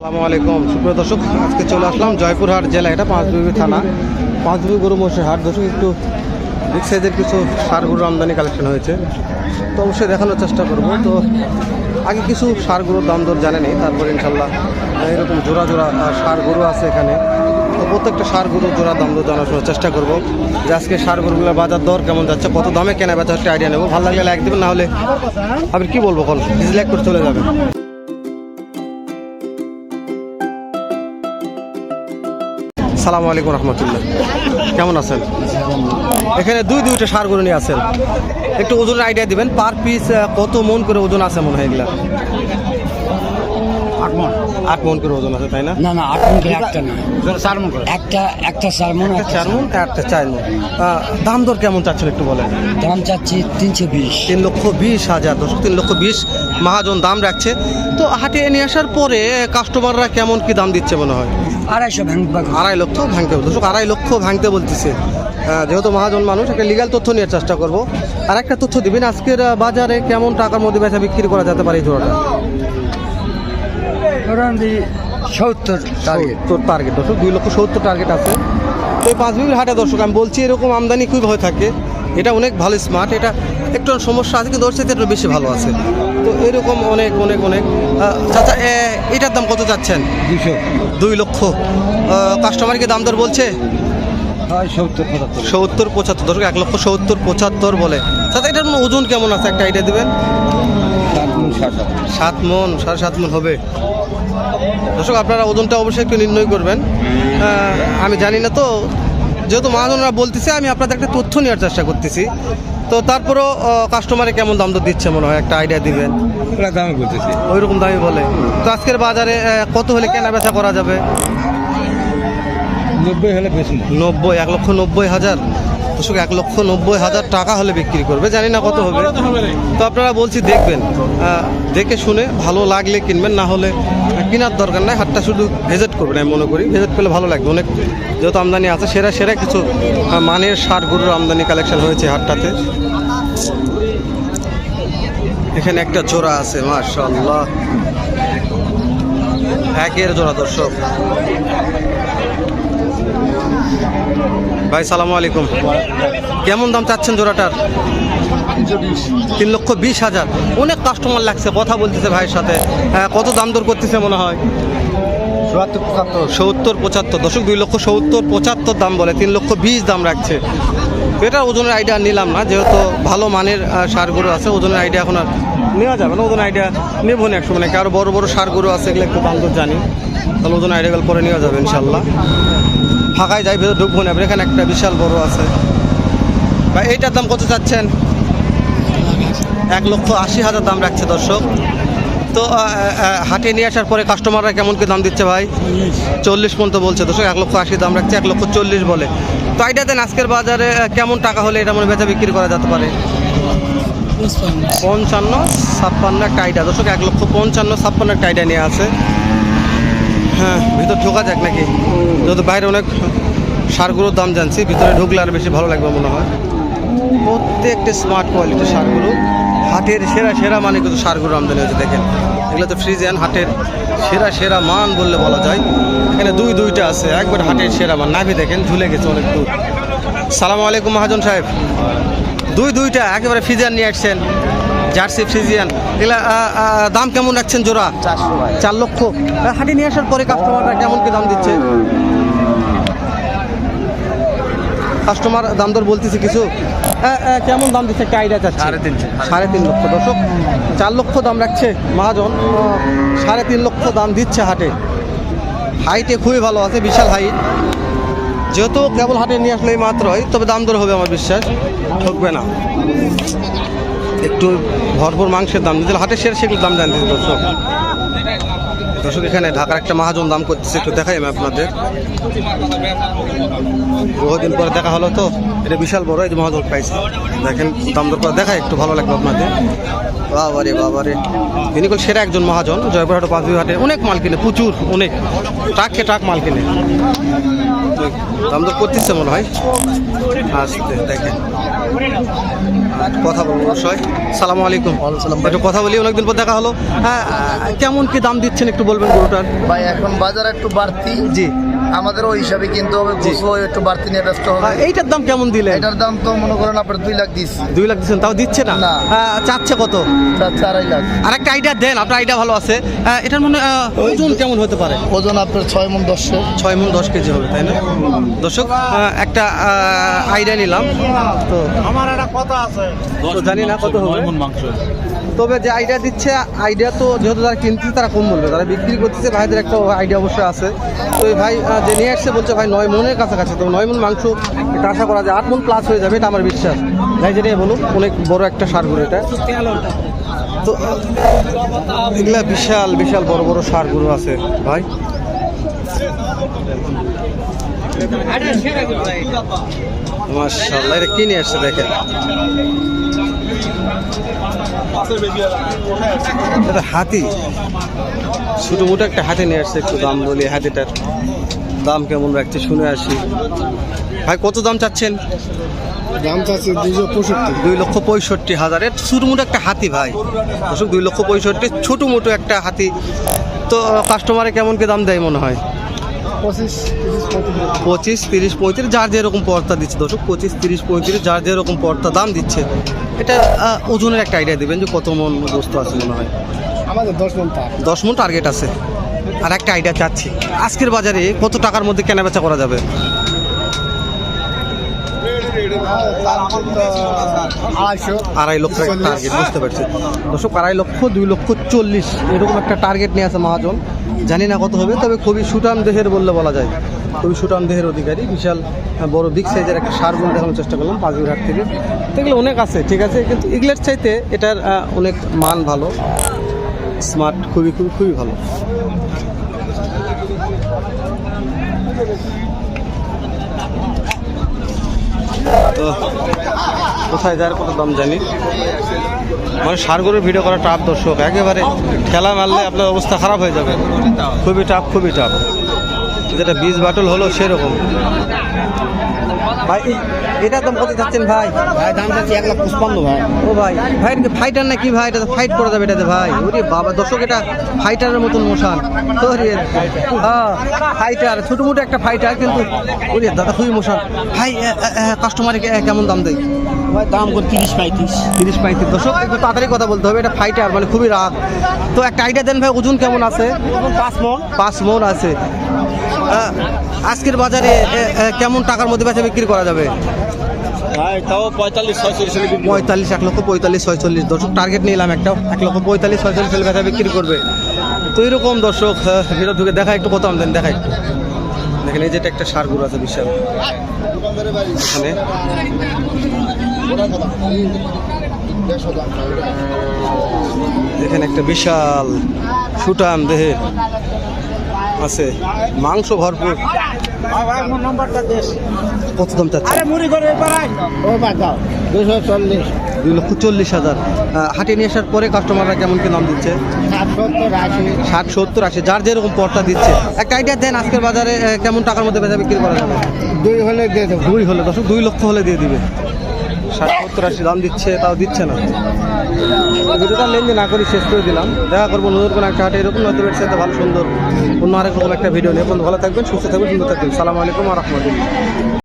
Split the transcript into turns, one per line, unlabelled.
আসসালামু আলাইকুম। সুপ্রিয় দর্শক, আজকে চলে আসলাম জয়পুরহাট জেলা, এটা পাঁচবিবি থানা। পাঁচবিবি গরু মহিষের হাট। দর্শক, একটু বিগ সাইজের কিছু সার গরুর আমদানি কালেকশন হয়েছে। তো অবশ্যই দেখানোর চেষ্টা করব। তো আগে কিছু সার গরুর দাম দর জানে নেই, তারপরে ইনশাল্লাহ এরকম জোড়া জোড়া সার গরু আছে এখানে। তো প্রত্যেকটা সার গরুর জোড়া দাম দর জানার চেষ্টা করব যে আজকে সার গরুগুলোর বাজার দর কেমন যাচ্ছে, কত দামে কেনা বেচা একটা আইডিয়া নেব। ভালো লাগলে লাইক দেবেন, না হলে আপনি কি বলব কল ডিসলাইক করে চলে যাবেন। সালামু আলাইকুম রহমতুল্লাহ। কেমন আছেন? এখানে দুই দুইটা সার গরু নিয়ে আছেন। একটু ওজনের আইডিয়া দিবেন পার পিস কত মন করে ওজন আছে মনে হয় এগুলা?
আট মন।
আট মন করে ওজন আছে তাই না?
না না আট মন করে একটা না।
চার মন করে।
একটা একটা চার মন একটা
চার মন একটা চার মন। দাম দর কেমন চাচ্ছেন একটু বলেন?
দাম চাচ্ছি তিনশো বিশ।
তিন লক্ষ বিশ হাজার দশ তিন লক্ষ বিশ মহাজন দাম রাখছে। তো হাটে নিয়ে আসার পরে কাস্টমাররা কেমন কি দাম দিচ্ছে মনে হয়?
আড়াইশো ভাঙবা
আড়াই লক্ষ ভাঙতে দর্শক আড়াই লক্ষ ভাঙতে বলতেছে। যেহেতু মহাজন মানুষ একটা লিগাল তথ্য নিয়ে চেষ্টা করব। আর একটা তথ্য দিবেন আজকের বাজারে কেমন টাকার মধ্যে বেচা বিক্রি করা যেতে পারে এই জোড়াটা?
সত্তর টার্গেট
টার্গেট দর্শক দুই লক্ষ সত্তর টার্গেট আছে। তো এই পাঁচ বিবির হাটে দর্শক আমি বলছি এরকম আমদানি খুব হয়ে থাকে। এটা অনেক ভালো স্মার্ট এটা একটু সমস্যা আছে কিন্তু ওর সাথে একটু বেশি ভালো আছে। তো এরকম অনেক অনেক অনেক। চাচা এটার দাম কত চাচ্ছেন?
দুশো
দুই লক্ষ। কাস্টমারকে দাম দর বলছে?
সত্তর পঁচাত্তর।
দর্শক এক লক্ষ সত্তর পঁচাত্তর বলে। চাচা এটার ওজন কেমন আছে? একটা আইডিয়া দিবেন?
সাত মন
মন। সাড়ে সাত মন হবে। দর্শক আপনারা ওজনটা অবশ্যই একটু নির্ণয় করবেন। আমি জানি না তো যেহেতু মহাজনরা বলতেছে আমি আপনাদের একটা তথ্য নেওয়ার চেষ্টা করতেছি। তো তারপরও কাস্টমারে কেমন দাম তো দিচ্ছে মনে হয়? একটা আইডিয়া দিবেন।
ওরা দামে বলতেছি।
ওই রকম দামই বলে। তো আজকের বাজারে কত হলে কেনা বেচা করা যাবে?
নব্বই হলে বেশি
নব্বই এক লক্ষ নব্বই হাজার। দর্শক এক লক্ষ নব্বই হাজার টাকা হলে বিক্রি করবে। জানি না কত হবে। তো আপনারা বলছি দেখবেন দেখে শুনে ভালো লাগলে কিনবেন না হলে কেনার দরকার নাই হাটটা শুধু ভিজিট করবেন আমি মনে করি। ভিজিট করলে ভালো লাগবে। অনেক যেহেতু আমদানি আছে সেরা সেরা কিছু মানের সার গরুর আমদানি কালেকশন হয়েছে হাটটাতে। এখানে একটা জোড়া আছে মাশাল্লাহ একের জোড়া দর্শক। ভাই সালামু আলাইকুম। কেমন দাম চাচ্ছেন জোড়াটার? তিন লক্ষ বিশ হাজার। অনেক কাস্টমার লাগছে কথা বলতেছে ভাইয়ের সাথে। হ্যাঁ, কত দাম দর করতেছে মনে হয়? সত্তর পঁচাত্তর। দশক দুই লক্ষ সত্তর পঁচাত্তর দাম বলে তিন লক্ষ বিশ দাম রাখছে। এটা ওজনের আইডিয়া নিলাম না যেহেতু ভালো মানের আহ, সারগুলো আছে ওজনের আইডিয়া এখন আর নেওয়া যাবে না ওজন আইডিয়া নেব না একসময়। নাকি আরও বড় বড় সারগুলো আছে এগুলো একটু দাম দর জানি। তাহলে ওজন আইডিয়াগুলো পরে নেওয়া যাবে ইনশাল্লাহ ফাঁকায় যাই ভেতরে ঢুকবো না এখানে একটা বিশাল বড় আছে। ভাই এইটার দাম কত চাচ্ছেন? এক লক্ষ আশি হাজার দাম রাখছে দর্শক। তো হাটে নিয়ে আসার পরে কাস্টমাররা কেমন কি দাম দিচ্ছে ভাই? চল্লিশ পর্যন্ত বলছে দর্শক এক লক্ষ আশি দাম রাখছে এক লক্ষ চল্লিশ বলে। তো দেন আজকের বাজারে কেমন টাকা হলে এটা মনে বেচা বিক্রি করা যেতে পারে? পঞ্চান্ন। ছাপ্পান্ন একটা আইডিয়া দর্শক এক লক্ষ পঞ্চান্ন ছাপ্পান্ন একটা আইডিয়া নিয়ে আছে। হ্যাঁ ভিতর ঢোকা যাক নাকি? যেহেতু বাইরে অনেক সারগুলোর দাম জানছি, ভিতরে ঢুকলে আর বেশি ভালো লাগবে মনে হয়। প্রত্যেকটা স্মার্ট কোয়ালিটির সারগুলো, হাটের সেরা সেরা মানে কিন্তু সারগুলো আমদানি হয়েছে, দেখেন। এগুলো তো ফ্রিজিয়ান হাটের সেরা সেরা মান বললে বলা যায়। এখানে দুই দুইটা আছে, একবার হাটের সেরা মান। নাভি দেখেন, ঝুলে গেছে অনেক দূর। সালাম আলাইকুম, মহাজন সাহেব। দুই দুইটা, একেবারে ফ্রিজিয়ান নিয়ে আসছেন। Jersey Friesian. এগুলা দাম কেমন রাখছেন জোড়া?
চারশো
চার লক্ষ। হাটে নিয়ে আসার পরে কাস্টমাররা কেমন কি দাম দিচ্ছে? কাস্টমার দাম দর বলতেছে কিছু। কেমন দাম দিচ্ছে? একটা আইডিয়া চাচ্ছে।
সাড়ে তিনশো।
সাড়ে তিন লক্ষ। দর্শক চার লক্ষ দাম রাখছে মহাজন। সাড়ে তিন লক্ষ দাম দিচ্ছে হাটে। হাইটে খুবই ভালো আছে বিশাল হাইট যেহেতু কেবল হাটে নিয়ে আসলে এই মাত্রই তবে দাম দর হবে আমার বিশ্বাস। ঠকবে না। একটু ভরপুর মাংসের দাম যদি হাটের সেরা সেগুলো দাম জানতে দর্শক। দর্শক, এখানে ঢাকার একটা মহাজন দাম করতেছে, একটু দেখাই আমি আপনাদের। বহুদিন পরে দেখা হলো তো, এটা বিশাল বড়, এই যে মহাজন পাইছে দেখেন, দাম দর করে দেখাই, একটু ভালো লাগবে আপনাদের। বাবারে বাবারে তিনি কল সেরা একজন মহাজন, জয়পুরহাট ও পাঁচবি হাটে অনেক মাল কিনে, প্রচুর, অনেক। ট্রাককে ট্রাক মাল কিনে। দাম দর করতেছে মনে হয়। আসতে, দেখেন। কথা বলব অবশ্যই। সালামু আলাইকুম। একটু কথা বলি অনেকদিন পর দেখা হলো। হ্যাঁ কেমন কি দাম দিচ্ছেন একটু বলবেন গরুটার?
ভাই এখন বাজার একটু বাড়তি।
জি।
আমাদের ওই হিসাবে কিনতে হবে। গোসও একটু বাড়তি নিয়ে ব্যস্ত হবে।
এইটার দাম কেমন দিলেন?
এটার দাম তো মনে করেন আপনার দুই লাখ দিস।
দুই লাখ দিচ্ছেন তাও দিচ্ছে না?
না।
চাচ্ছে কত?
চাচ্ছে আড়াই লাখ।
আর একটা আইডিয়া দেন আপনার আইডিয়া ভালো আছে। এটার মনে ওজন কেমন হতে পারে?
ওজন আপনার ছয় মন দশ
ছয় মন দশ কেজি হবে তাই না? দর্শক একটা আইডিয়া নিলাম। তো
আমার একটা কথা আছে।
জানি না কত হবে। তবে যে আইডিয়া দিচ্ছে আইডিয়া তো যেহেতু যারা কিনতেছে, তারা কম বলবে। তারা বিক্রি করতেছে, ভাইদের একটা আইডিয়া অবশ্যই আছে। তো এই ভাই যে নিয়ে আসছে, বলছে, ভাই, নয় মনের কাছাকাছি। তো নয় মন মাংস এটা আশা করা যায়। আট মন প্লাস হয়ে যাবে, এটা আমার বিশ্বাস। ভাই, যেটাই বলুন অনেক বড় একটা সারগুলো এটা। তো, এগুলা বিশাল বিশাল বড় বড় সারগুলো আছে। ভাই? মাশাআল্লাহ, এটা কি নিয়ে আসছে দেখেন? এটা হাতি। ছোটো মোটো একটা হাতি নিয়ে আসছে একটু দাম বলি হাতিটার দাম কেমন রাখছে শুনে আসি। ভাই কত দাম চাচ্ছেন?
দাম চাচ্ছে দুইশো পঁয়ষট্টি।
দুই লক্ষ পঁয়ষট্টি হাজারের ছোটো মোটো একটা হাতি ভাই। দুই লক্ষ পঁয়ষট্টি ছোটো মোটো একটা হাতি। তো কাস্টমারে কেমন কি দাম দেয় মনে হয়?
পঁচিশ তিরিশ পঁয়ত্রিশ।
যার যেরকম পর্তা দিচ্ছে। দর্শক পঁচিশ তিরিশ পঁয়ত্রিশ যার যেরকম পর্তা দাম দিচ্ছে। এটা ওজনের একটা আইডিয়া দেবেন যে কত মন বস্তু আছে মনে হয়।
আমাদের দশ মন
দশ মন টার্গেট আছে। আর একটা আইডিয়া চাচ্ছি। আজকের বাজারে কত টাকার মধ্যে কেনা বেচা করা যাবে?
আড়াইশো
আড়াই লক্ষ একটা টার্গেট বুঝতে পারছি। দর্শক আড়াই লক্ষ দুই লক্ষ চল্লিশ এরকম একটা টার্গেট নিয়ে আছে মহাজন। জানি না কত হবে তবে খুবই সুটাম দেহের বললে বলা যায়। খুবই সুটাম দেহের অধিকারী বিশাল বড় বিগ সাইজের একটা সার গুণ দেখানোর চেষ্টা করলাম পাঁচবিরহাট থেকে। এগুলো অনেক আছে ঠিক আছে কিন্তু এগুলোর চাইতে এটার অনেক মান ভালো। স্মার্ট খুবই খুবই খুবই ভালো। তো কোথায় যার কত দাম জানি? মানে সারগরের ভিডিও করা টাফ দর্শক, একেবারে খেলা মারলে আপনার অবস্থা খারাপ হয়ে যাবে। খুবই টাফ খুবই টাফ যেটা বীজ বাটল হলো সেরকম। ভাই এটা দাম কত চাচ্ছেন ভাই?
ভাই দাম চাচ্ছি এক লাখ পুষ্পান্ন ভাই।
ও ভাই ভাই ফাইটার না কি ভাই? এটা তো ফাইট করা যাবে এটাতে ভাই। ওরে বাবা দর্শক এটা ফাইটারের মতন মোশান হ্যাঁ ফাইটার ছোটো মোটো একটা ফাইটার কিন্তু ওরে দাদা খুবই মোশান ভাই কাস্টমারে কেমন দাম দেয়?
ভাই দাম করে তিরিশ পঁয়ত্রিশ।
তিরিশ পঁয়ত্রিশ। দর্শক একটু তাড়াতাড়ি কথা বলতে হবে এটা ফাইটার মানে খুবই রাগ। তো একটা আইডিয়া দেন ভাই ওজন কেমন আছে?
পাঁচ মন।
পাঁচ মন আছে। আজকের বাজারে কেমন টাকার মধ্যে বেচা বিক্রি করা যাবে?
পঁয়তাল্লিশ
এক লক্ষ পঁয়তাল্লিশ ছয়চল্লিশ। দর্শক টার্গেট নিলাম একটা। এক লক্ষ পঁয়তাল্লিশ ছয়চল্লিশ হলে বেচা বিক্রি করবে। তো এরকম দর্শক ভিতর ঢুকে দেখা একটু কত আমদেন দেখা একটু। দেখেন এই যেটা একটা সার আছে বিশাল। এখানে। এখানে একটা বিশাল সুটান দেহের আছে। মাংস ভরপুর। কত দাম চাচ্ছে দুই লক্ষ চল্লিশ হাজার। হাটে নিয়ে আসার পরে কাস্টমাররা কেমন কি দাম দিচ্ছে?
ষাট সত্তর আশি।
যার যেরকম পরটা দিচ্ছে। একটা আইডিয়া দেন আজকের বাজারে কেমন টাকার মধ্যে বেচা বিক্রি করা যাবে
দুই হলে দিয়ে দেবো।
দুই হলে দশ দুই লক্ষ হলে দিয়ে দিবে। ষাট সত্তর আশি দাম দিচ্ছে, তাও দিচ্ছে না। ভিডিওটা লেনদেন না করি শেষ করে দিলাম। দেখা করব নতুন কোনো একটা হাটে, এরকম নতুন সাথে ভালো, সুন্দর, অন্য আরেক রকম একটা ভিডিও নিয়ে। ভালো থাকবেন, সুস্থ থাকবেন, সুন্দর থাকবেন। সালাম আলাইকুম রহমতুল্লাহ।